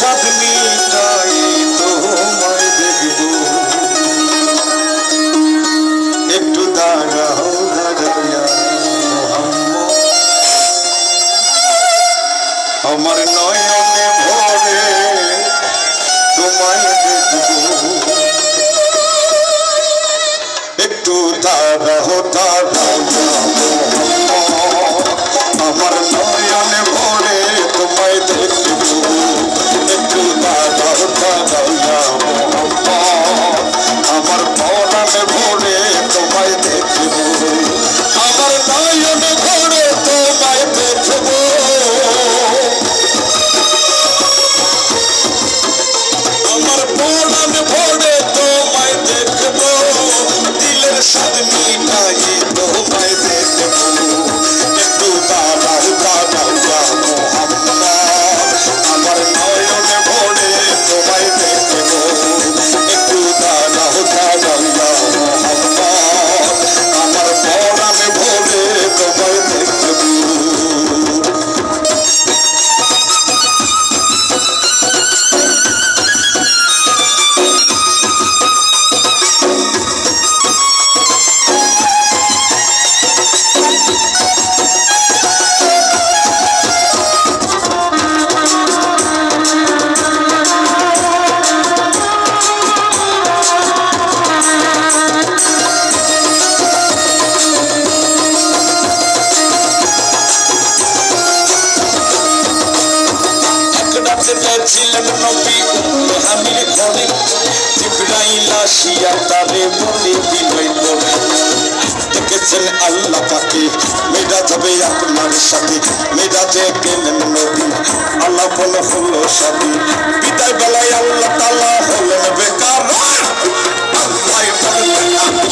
সাথ মিটাই তোমায় দেখব। একটু দাঁড়াও, দাঁড়াইয়া আমার নয়নে ভরে তোমায় দেখব। একটু দাঁড়াও দাঁড়াও রাতে গেছিলেন নবী হামির ঘরে জিব্রাইল আসিয়া তারে বলে বিনয় করে। দেখেছেন আল্লাহ পাকে মেয়েরা যাবে আপনার সাথে। মেয়েরা যে গেলেন নবী, আল্লাহ বলে হলো সাথে। বিদায় বেলায় আল্লাহ তালা হলেন বেকার। আল্লাহ বললেন আমি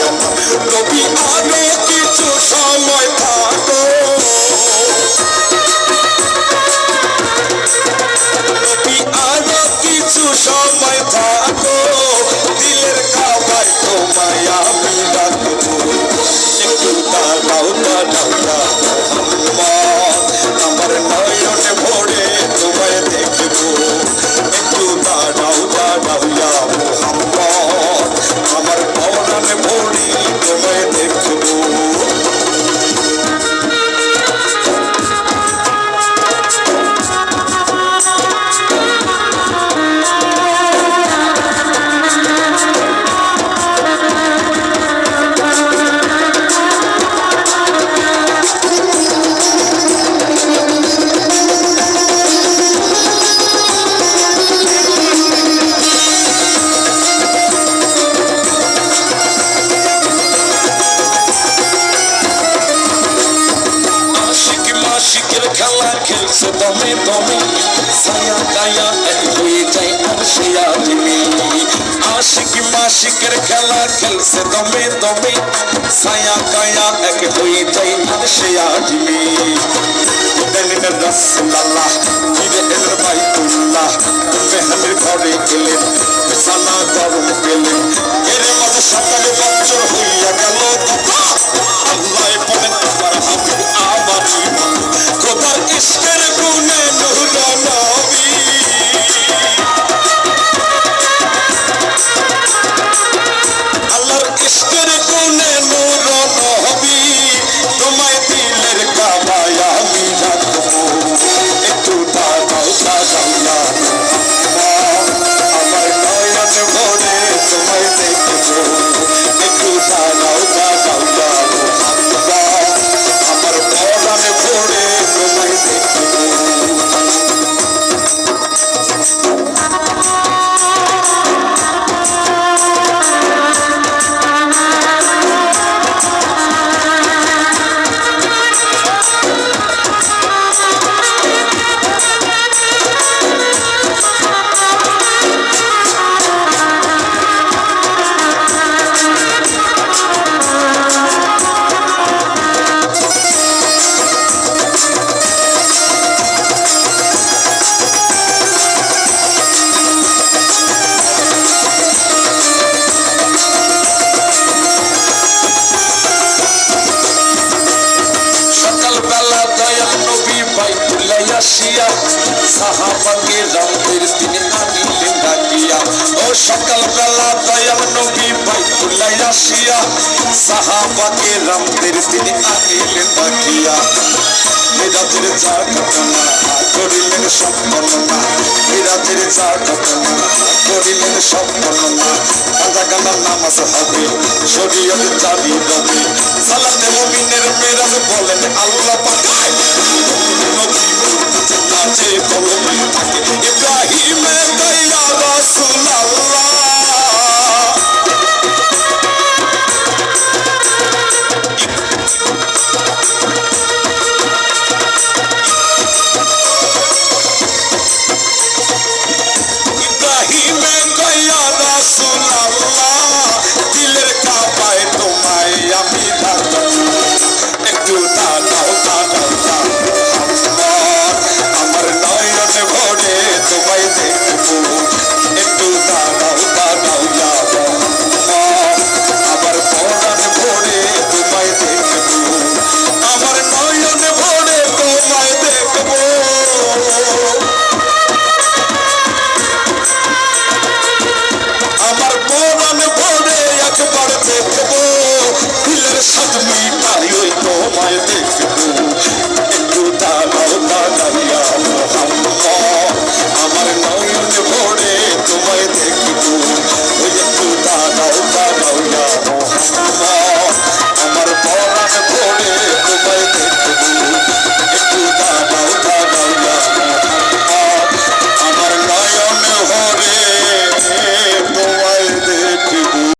না নবী তোমায় আমি রাখব একটু দাঁড়াও দাঁড়াও আমার নয়নে ভরে তোমায় দেখব। একটু দাঁড়াও দাঁড়াও মোহাম্মদ মাশিকের খেলা খেলছে দমে দমে। সায়া গায়া এক হয়ে যায় আর সে আদমি আশিক মাশিকের খেলা খেলছে দমে দমে। সায়া গায়া এক হয়ে যায় আর সে আদমি দেনিন রসুল্লাহ ফিরে এলেন বাইতুল্লাহ। মেহমের ঘরে এলেন, বিছানা গরম পেলেন। এর মাঝে সকালে বছর সাহাবাকে রামদের তিনি আনিলেন ডাকিয়া। ও সকালবেলা দয়াল নবী বাইতুল্লাহ আসিয়া, সাহাবাকে রামদের তিনি আনিলেন ডাকিয়া। মেরাজের যা ঘটনা করিলেন বর্ণনা মেরাজের যা ঘটনা করিলেন বর্ণনা কাজা কানা নামাজ হবে, শরীয়ত জারি রবে সালাতে মুমিনের মেরাজ বলেন, আল্লাহ পাকায় নবী যে কলমে থাকে ইব্রাহিমের